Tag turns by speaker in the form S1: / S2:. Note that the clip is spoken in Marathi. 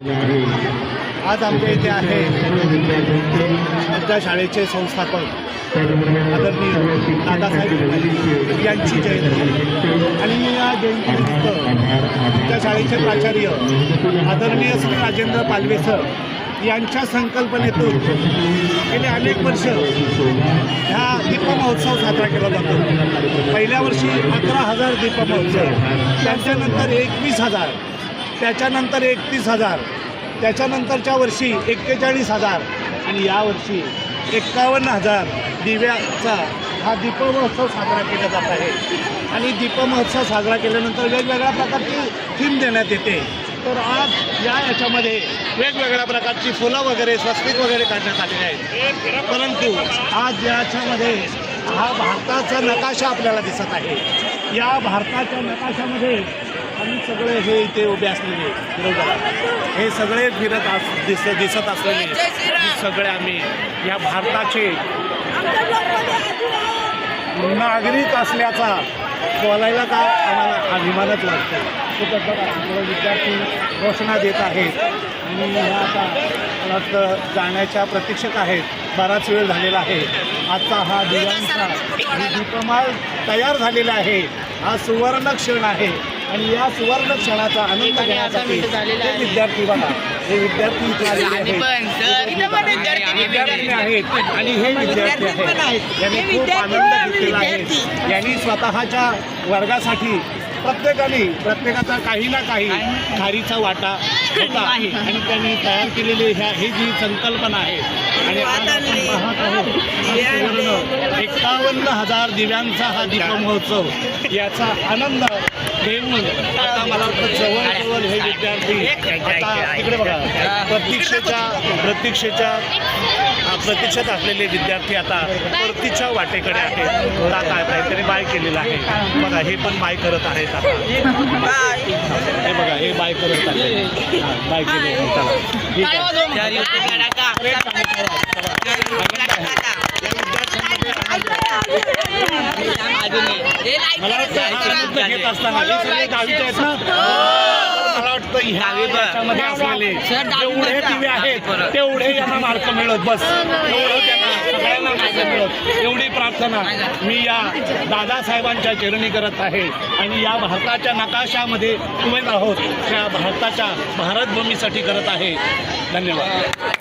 S1: आज आमच्या इथे आहे आमच्या शाळेचे संस्थापक आदरणीय दादासाहेब यांची जयंती. आणि या जयंतीनिमित्त आमच्या शाळेचे प्राचार्य आदरणीय श्री राजेंद्र पालवे सर यांच्या संकल्पनेतून गेले अनेक वर्ष ह्या दीपमहोत्सव साजरा केला जातो. पहिल्या वर्षी अकरा हजार दीपमहोत्सव त्यांच्यानंतर एकवीस हजार त्याच्यानंतर एकतीस हजार त्याच्यानंतरच्या वर्षी एक्केचाळीस हजार आणि यावर्षी एक्कावन्न हजार दिव्याचा हा दीपमहोत्सव साजरा केला जात आहे. आणि दीपमहोत्सव साजरा केल्यानंतर वेगवेगळ्या प्रकारची थीम देण्यात येते. तर आज या याच्यामध्ये वेगवेगळ्या प्रकारची फुलं वगैरे स्वस्तिक वगैरे काढण्यात आलेली आहेत. परंतु आज याच्यामध्ये हा भारताचा नकाशा आपल्याला दिसत आहे. या भारताच्या नकाशामध्ये आम्ही सगळे हे इथे उभे असलेले फिरवतात हे सगळे फिरत अस दिस दिसत असलेले सगळे आम्ही या भारताचे नागरिक असल्याचा बोलायला का आम्हाला अभिमानच वाटतो तो विद्यार्थी घोषणा देत आहेत. आणि ह्या आता जाण्याच्या प्रतीक्षक आहेत. बराच वेळ झालेला आहे. आजचा हा दिव्यांचा ही दीपमाळ तयार झालेला आहे. हा सुवर्ण क्षण आहे. आणि या सुवर्ण क्षणाचा आनंद घेण्यासाठी हे विद्यार्थी बघा हे विद्यार्थी इथे आलेले आहेत. विद्यार्थी आहेत. आणि हे विद्यार्थी आहेत. यांनी खूप आनंद घेतलेला आहे. यांनी स्वतःच्या वर्गासाठी प्रत्येकाने प्रत्येकाचा काही ना काही खारीचा वाटा होता. आणि त्यांनी तयार केलेली ह्या ही जी संकल्पना आहे. आणि पाहत आहोत एकावन्न हजार दिव्यांचा हा दीपमहोत्सव. याचा आनंद घेऊन आता मला वाटतं जवळ जवळ हे विद्यार्थी आता तिकडे बघा. प्रतीक्षेच्या प्रतीक्षेच्या प्रतीक्षेत असलेले विद्यार्थी आता परतीच्या वाटेकडे आहेत. आहेत काहीतरी बाय केलेलं आहे. बघा हे पण बाय करत आहेत आता. हे बघा हे बाय करत आहेत. हा, बाय केले चला. ठीक आहे अरे, चांगलं करा. चला. आनंद आहे. या विद्यार्थ्यांमध्ये आनंद आहे. मला वाटतं हा घेत असताना हे सगळे दहावीचे आहेत ना मला वाटतं ह्या याच्यामध्ये असलेले जेवढे दिवे आहेत तेवढे यांना मार्क मिळत बस. एवढं त्यांना सगळ्यांना मार्क मिळत. एवढी प्रार्थना. मी या दादासाहेबांच्या चरणी करत आहे आणि या भारताच्या नकाशामध्ये उभे आहोत. त्या भारताच्या भारतभूमीसाठी करत आहे. धन्यवाद.